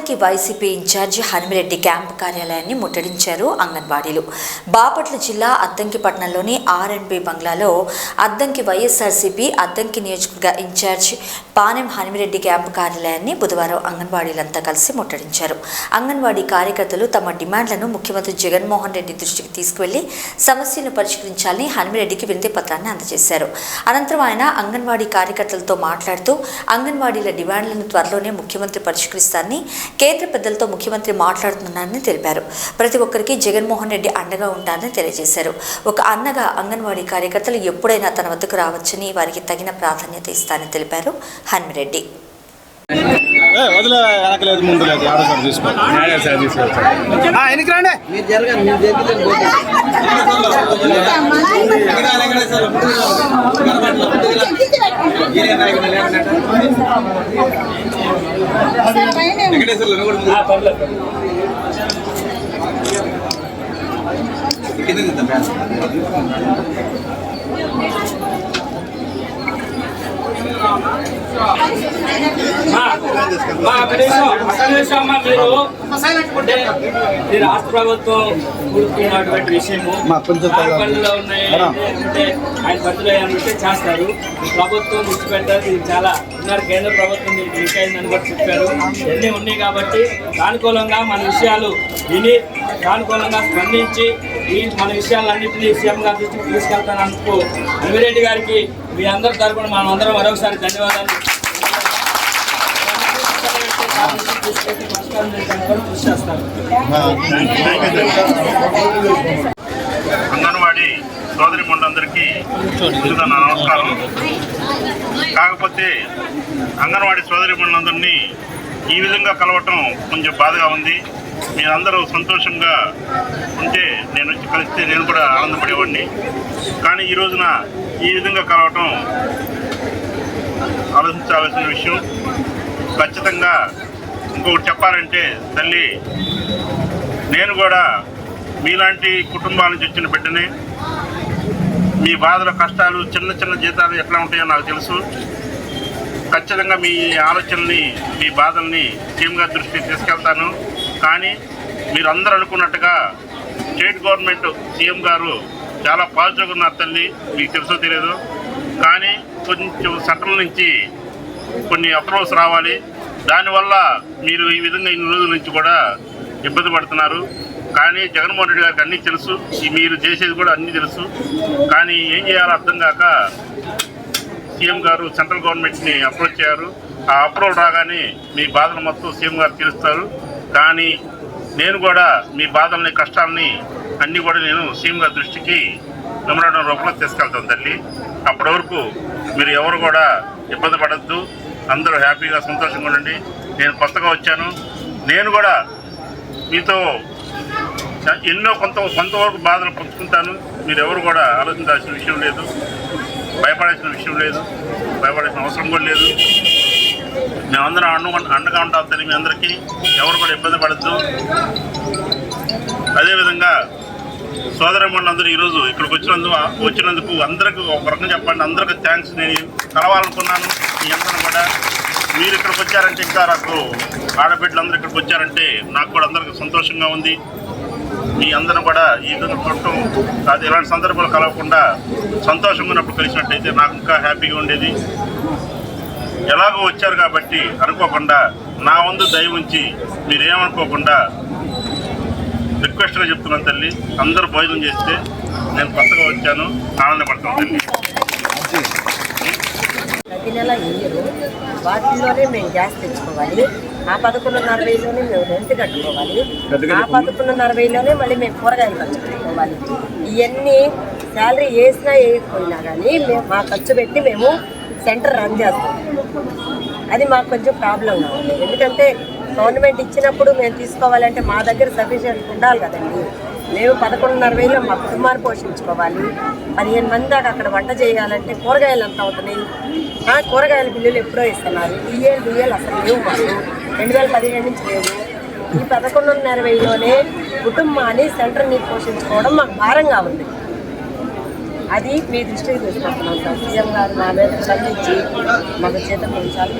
Addanki YCP incharge Hanumireddy camp కార్యాలయాన్ని ముట్టడించారు అంగన్వాడీలు. బాపట్ల జిల్లా అద్దంకి ఆర్ఎండ్బి ఆర్ అండ్ బి బంగ్లాలో అద్దంకి వైఎస్ఆర్సీపీ అద్దంకి నియోజకవర్గ ఇన్ఛార్జి పానెం హనిమిరెడ్డి క్యాంపు కార్యాలయాన్ని బుధవారం అంగన్వాడీలంతా కలిసి ముట్టడించారు. అంగన్వాడీ కార్యకర్తలు తమ డిమాండ్లను ముఖ్యమంత్రి జగన్మోహన్ రెడ్డి దృష్టికి తీసుకువెళ్ళి సమస్యలను పరిష్కరించాలని హనిమిరెడ్డికి వినతి పత్రాన్ని అందజేశారు. అనంతరం ఆయన అంగన్వాడీ కార్యకర్తలతో మాట్లాడుతూ అంగన్వాడీల డిమాండ్లను త్వరలోనే ముఖ్యమంత్రి పరిష్కరిస్తారని కేంద్ర పెద్దలతో ముఖ్యమంత్రి మాట్లాడుతున్నారని తెలిపారు. ప్రతి ఒక్కరికి జగన్మోహన్ రెడ్డి అండగా ఉంటారని తెలియజేశారు. ఒక అన్నగా అంగన్వాడీ కార్యకర్తలు ఎప్పుడైనా తన వద్దకు రావచ్చని వారికి తగిన ప్రాధాన్యత ఇస్తారని తెలిపారు. హన్మిరెడ్డి ఏ, వదిలే వెనక లేదు ముందు లేదు ఆడో సార్ తీసుకో ఆ, వెనక్కి రండి మీరు జరగండి మీరు జరిగితే పోతే మా కనీసం కనీసం అమ్మా మీరు అంటే ఈ రాష్ట్ర ప్రభుత్వం కూర్చున్నటువంటి విషయము ఆయన పనుల్లో ఉన్నాయి అంటే ఆయన పనులు ఏమంటే చేస్తారు ప్రభుత్వం దృష్టి పెట్టారు ఇది చాలా ఉన్నారు కేంద్ర ప్రభుత్వం దీనికి లింక్ అయిందని కూడా చెప్పారు ఇవన్నీ ఉన్నాయి కాబట్టి సానుకూలంగా మన విషయాలు విని సానుకూలంగా స్పందించి ఈ మన విషయాలన్నింటినీ సీఎం గారి దృష్టికి తీసుకెళ్తానందుకు గారికి మీ అందరి తరఫున మనం అందరం మరొకసారి ధన్యవాదాలు అంగన్వాడీ సోదరి మండందరికీ ముందుగా నా నమస్కారం. కాకపోతే అంగన్వాడీ సోదరి మండలందరినీ ఈ విధంగా కలవటం కొంచెం బాధగా ఉంది. మీరందరూ సంతోషంగా ఉంటే నేను వచ్చి కలిస్తే నేను కూడా ఆనందపడేవాడిని. కానీ ఈ రోజున ఈ విధంగా కలవటం ఆలోచించాల్సిన విషయం ఖచ్చితంగా ఇంకొకటి చెప్పాలంటే తల్లి నేను కూడా మీలాంటి కుటుంబాల నుంచి వచ్చిన బిడ్డనే. మీ బాధల కష్టాలు చిన్న చిన్న జీతాలు ఎట్లా ఉంటాయో నాకు తెలుసు. ఖచ్చితంగా మీ ఆలోచనల్ని మీ బాధల్ని సీఎం గారి దృష్టికి తీసుకెళ్తాను. కానీ మీరు అందరూ అనుకున్నట్టుగా స్టేట్ గవర్నమెంట్ సీఎం గారు చాలా పాజిటివ్గా ఉన్నారు తల్లి మీకు తెలుసో తెలియదు కానీ కొంచెం సెంట్రల్ నుంచి కొన్ని అప్రూవల్స్ రావాలి. దానివల్ల మీరు ఈ విధంగా ఇన్ని రోజుల నుంచి కూడా ఇబ్బంది పడుతున్నారు. కానీ జగన్మోహన్ రెడ్డి గారికి అన్నీ తెలుసు. మీరు చేసేది కూడా అన్నీ తెలుసు. కానీ ఏం చేయాలో అర్థం కాక సీఎం గారు సెంట్రల్ గవర్నమెంట్ని అప్రోచ్ చేయారు. ఆ అప్రూవల్ రాగానే మీ బాధలు మొత్తం సీఎం గారు తీరుస్తారు. కానీ నేను కూడా మీ బాధల్ని కష్టాలని అన్నీ కూడా నేను సీఎం గారి దృష్టికి మెమరాండం రూపంలో తీసుకెళ్తాను తల్లి. అప్పటి వరకు మీరు ఎవరు కూడా ఇబ్బంది పడద్దు. అందరూ హ్యాపీగా సంతోషంగా ఉండండి. నేను కొత్తగా వచ్చాను. నేను కూడా మీతో ఎన్నో కొంత కొంతవరకు బాధలు పంచుకుంటాను. మీరు ఎవరు కూడా ఆలోచించాల్సిన విషయం లేదు. భయపడాల్సిన విషయం లేదు. భయపడాల్సిన అవసరం కూడా లేదు. మేమందరం అండు అండగా ఉండాలి మీ అందరికీ. ఎవరు కూడా ఇబ్బంది పడద్దు. అదేవిధంగా సోదరమ్మలందరూ ఈరోజు ఇక్కడికి వచ్చినందుకు వచ్చినందుకు అందరికీ ఒక రకంగా చెప్పండి. అందరికీ థ్యాంక్స్ నేను కలవాలనుకున్నాను. మీ అందరూ కూడా మీరు ఇక్కడికి వచ్చారంటే ఇంకా నాకు ఆడబిడ్డలందరూ ఇక్కడికి వచ్చారంటే నాకు కూడా అందరికీ సంతోషంగా ఉంది. మీ అందరూ కూడా ఈ విధంగా చూడటం అది ఇలాంటి సందర్భాలు కలవకుండా సంతోషంగా ఉన్నప్పుడు కలిసినట్టయితే నాకు ఇంకా హ్యాపీగా ఉండేది. ఎలాగో వచ్చారు కాబట్టి అనుకోకుండా నా వంతు దయ ఉంచి మీరేమనుకోకుండా రిక్వెస్ట్గా చెప్తున్నాను తల్లి అందరూ భోజనం చేస్తే నేను కొత్తగా వచ్చాను ఆనందపడతాను తల్లి. ప్రతి నెల ఇయ్యరు వాటిల్లోనే మేము గ్యాస్ తెచ్చుకోవాలి. ఆ పదకొండున్నర వెయ్యిలోనే మేము రెంట్ కట్టుకోవాలి. ఆ పదకొండున్నర వెయ్యిలోనే మళ్ళీ మేము కూరగాయలు ఖర్చు పెట్టుకోవాలి. ఇవన్నీ శాలరీ వేసినా వేయకపోయినా కానీ మేము మా ఖర్చు పెట్టి మేము సెంటర్ రన్ చేస్తాం. అది మాకు కొంచెం ప్రాబ్లంగా ఉంది. ఎందుకంటే గవర్నమెంట్ ఇచ్చినప్పుడు మేము తీసుకోవాలంటే మా దగ్గర సఫిషియెంట్ ఉండాలి కదండి. మేము పదకొండున్నర వేలు మా కుటుంబాన్ని పోషించుకోవాలి. పదిహేను మంది దాకా అక్కడ వంట చేయాలంటే కూరగాయలు ఎంత అవుతున్నాయి. ఆ కూరగాయల బిల్లులు ఎప్పుడో ఇస్తున్నారు. బియ్యాలు బియ్యాలు అసలు లేవు మాకు. రెండు వేల పదిహేను నుంచి లేవు. ఈ పదకొండున్నర వెయ్యిలోనే కుటుంబాన్ని సెంటర్ని పోషించుకోవడం మాకు భారంగా ఉంది. అది మీ దృష్టికి తీసుకుంటున్నాం సార్. సీఎం గారు మా మీద స్పందించి మాకు చేత పెంచాలి